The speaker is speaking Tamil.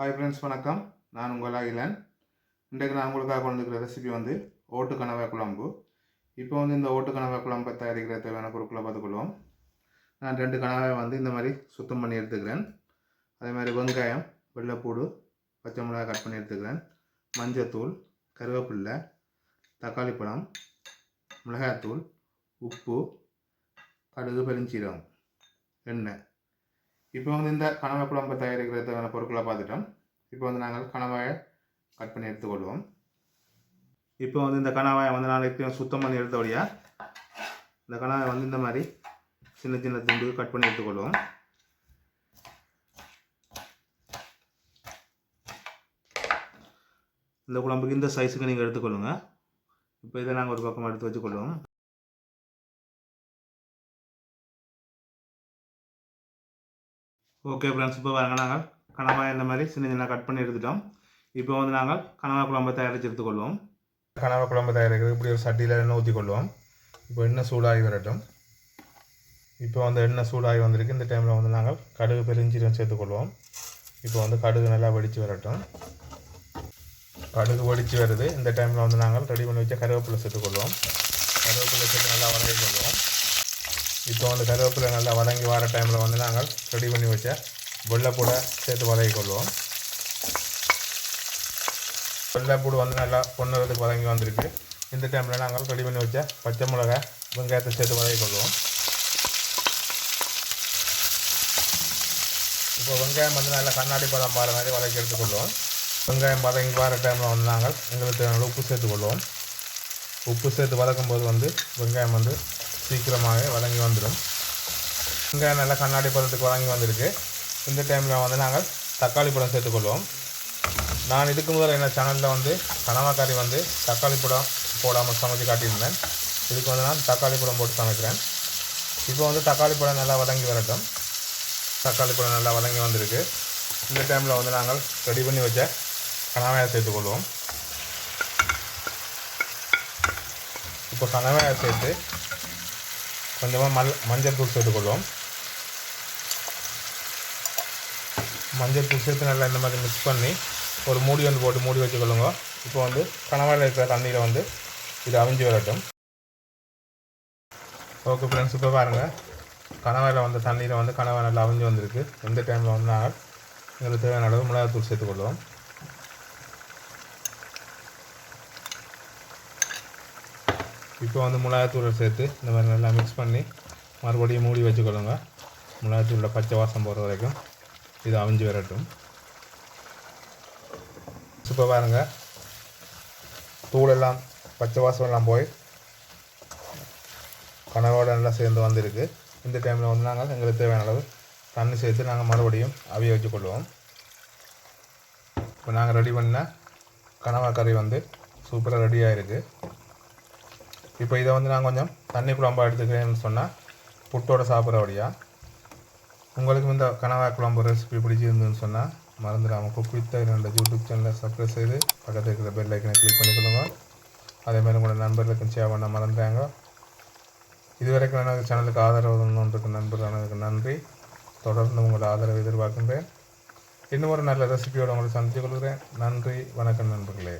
ஹாய் ஃப்ரெண்ட்ஸ் வணக்கம். நான் உங்கள் அகிலன். இன்றைக்கு நான் உங்களுக்காக கொண்டு ரெசிபி வந்து ஓட்டு கனவா குழம்பு. இப்போ வந்து இந்த ஓட்டு கனவா குழம்பை தயாரிக்கிற தேவையான பொருட்களை பார்த்துக்கொள்வோம். நான் ரெண்டு கனவாயை வந்து இந்த மாதிரி சுத்தம் பண்ணி எடுத்துக்கிறேன். அதே மாதிரி வெங்காயம் வெள்ளைப்பூடு பச்சை மிளகாய் கட் பண்ணி எடுத்துக்கிறேன். மஞ்சத்தூள் கருவேப்பில்லை தக்காளி பழம் மிளகாய்த்தூள் உப்பு கடுகு பெருஞ்சீரகம் எண்ணெய். இப்போ வந்து இந்த கனவா குழம்பு தயாரிக்கிறதுக்கான பொருட்களை பார்த்துட்டோம். இப்போ வந்து நாங்கள் கணவாயை கட் பண்ணி எடுத்துக்கொள்வோம். இப்போ வந்து இந்த கணவாயை வந்து நாளைக்கு சுத்தம் பண்ணி எடுத்தபடியா இந்த கணவாயை வந்து இந்த மாதிரி சின்ன சின்ன துண்டு கட் பண்ணி எடுத்துக்கொள்வோம். இந்த குழம்புக்கு இந்த சைஸுக்கு நீங்கள் எடுத்துக்கொள்ளுங்கள் இப்போ இதை நாங்கள் ஒரு பக்கம் எடுத்து வச்சுக்கொள்வோம். ஓகே ஃப்ரெண்ட்ஸ் இப்போ பாருங்க நாங்கள் கனவாய் இந்த மாதிரி சின்ன சின்ன கட் பண்ணி எடுத்துட்டோம். இப்போ வந்து நாங்கள் கனவா குழம்பை தயாரித்து எடுத்துக்கொள்வோம் கனவா குழம்பு தயாரிக்கிறது இப்படி ஒரு சட்டியில் எண்ணெய் ஊற்றிக்கொள்வோம் இப்போ எண்ணெய் சூடாகி வரட்டும். இப்போ வந்து எண்ணெய் சூடாகி வந்திருக்கு. இந்த டைமில் வந்து நாங்கள் கடுகு பெருஞ்சீரம் சேர்த்துக்கொள்வோம் இப்போ வந்து கடுகு நல்லா வெடித்து வரட்டும். கடுகு வெடித்து வருது. இந்த டைமில் வந்து நாங்கள் ரெடி பண்ணி வச்ச கருவேப்பிலை சேர்த்துக்கொள்வோம் கருவேப்பிலை சேர்த்து நல்லா வதங்கி கொள்வோம். இப்போ வந்து கருவேப்பிலை நல்லா வதங்கி வர டைமில் வந்து நாங்கள் ரெடி பண்ணி வச்ச வெள்ளைப்பூடை சேர்த்து வதக்கி கொள்வோம். வெள்ளைப்பூடு வந்து நல்லா பொண்ணுறதுக்கு வதங்கி வந்திருக்கு. இந்த டைமில் நாங்கள் ரெடி பண்ணி வச்ச பச்சை மிளகா வெங்காயத்தை சேர்த்து வதக்கி கொள்வோம். இப்போ வெங்காயம் வந்து நல்லா கண்ணாடி பதம் பாற மாதிரி வதக்கி எடுத்துக்கொள்வோம் வெங்காயம் வதங்கி வர டைமில் வந்து நாங்கள் எங்களுக்கு தேவையான உப்பு சேர்த்துக்கொள்வோம் உப்பு சேர்த்து வதக்கும் போது வந்து வெங்காயம் வந்து சீக்கிரமாகவே வதங்கி வந்துடும். இங்கே நல்லா கண்ணாடி பதத்துக்கு வதங்கி வந்திருக்கு. இந்த டைமில் வந்து நாங்கள் தக்காளி பழம் சேர்த்துக்கொள்வோம். நான் இதுக்கு முதல்ல என்ன சேனலில் வந்து கனவாக்காரி வந்து தக்காளி பழம் போடாமல் சமைச்சு காட்டியிருந்தேன். இதுக்கு வந்து நான் தக்காளி பழம் போட்டு சமைக்கிறேன். இப்போ வந்து தக்காளி பழம் நல்லா வதங்கி வரட்டும். தக்காளி பழம் நல்லா வதங்கி வந்திருக்கு. இந்த டைமில் வந்து நாங்கள் ரெடி பண்ணி வச்ச கனவாயை சேர்த்துக்கொள்வோம். இப்போ கனவாயை சேர்த்து கொஞ்சமாக மல் மஞ்சள் தூள் சேர்த்துக்கொள்வோம். மஞ்சள் தூள் சேர்த்து நல்லா இந்த மாதிரி மிக்ஸ் பண்ணி ஒரு மூடி வந்து போட்டு மூடி வச்சுக்கொள்ளுங்க. இப்போ வந்து கணவாயில் இருக்கிற தண்ணியில் வந்து இது அவிஞ்சு வரட்டும். ஓகே ஃப்ரெண்ட்ஸ் இப்போ பாருங்கள் கணவாயில் வந்த தண்ணியில் வந்து கணவாய் நல்லா அவிஞ்சு வந்திருக்கு. இந்த டைமில் வந்து நாங்கள் எங்களுக்கு தேவையான அளவு மிளகாத்தூள் சேர்த்துக்கொள்வோம். இப்போ வந்து மிளகாத்தூளை சேர்த்து இந்த மாதிரி நல்லா மிக்ஸ் பண்ணி மறுபடியும் மூடி வச்சுக்கொள்ளுங்க. மிளகாத்தூளில் பச்சை வாசம் போகிற வரைக்கும் இது அவிஞ்சு வரட்டும். இப்போ பாருங்கள் தூளெல்லாம் பச்சை வாசம் எல்லாம் போய் கனவோடு நல்லா சேர்ந்து வந்திருக்கு. இந்த டைமில் வந்து நாங்கள் எங்களுக்கு தேவையான அளவு தண்ணி சேர்த்து நாங்கள் மறுபடியும் அவிய வச்சுக்கொள்வோம். இப்போ நாங்கள் ரெடி பண்ண கனவா கறி வந்து சூப்பராக ரெடி ஆகிருக்கு இப்போ இதை வந்து நான் கொஞ்சம் தண்ணி குழம்பாக எடுத்துக்கிறேன்னு சொன்னால் புட்டோட சாப்பிட்றபடியா உங்களுக்கு இந்த கனவா குழம்பு ரெசிபி பிடிச்சிருந்துன்னு சொன்னால் மறந்துடாமல் குக் வித் என்னோட யூடியூப் சேனலை சப்ஸ்கிரைப் செய்து பக்கத்தில் இருக்கிற பெல் ஐக்கனை கிளிக் பண்ணிக்கொள்ளுங்க அதேமாதிரி உங்களோட நண்பர்களுக்கும் ஷேர் பண்ண மறந்துடாங்க. இதுவரைக்கும் எனது சேனலுக்கு ஆதரவு தந்தவங்களுக்கு நண்பர்களுக்கு நன்றி. தொடர்ந்து உங்களோட ஆதரவு எதிர்பார்க்கின்றேன். இன்னும் ஒரு நல்ல ரெசிபியோடு உங்களை சந்தித்துக் கொள்கிறேன். நன்றி வணக்கம் நண்பர்களே.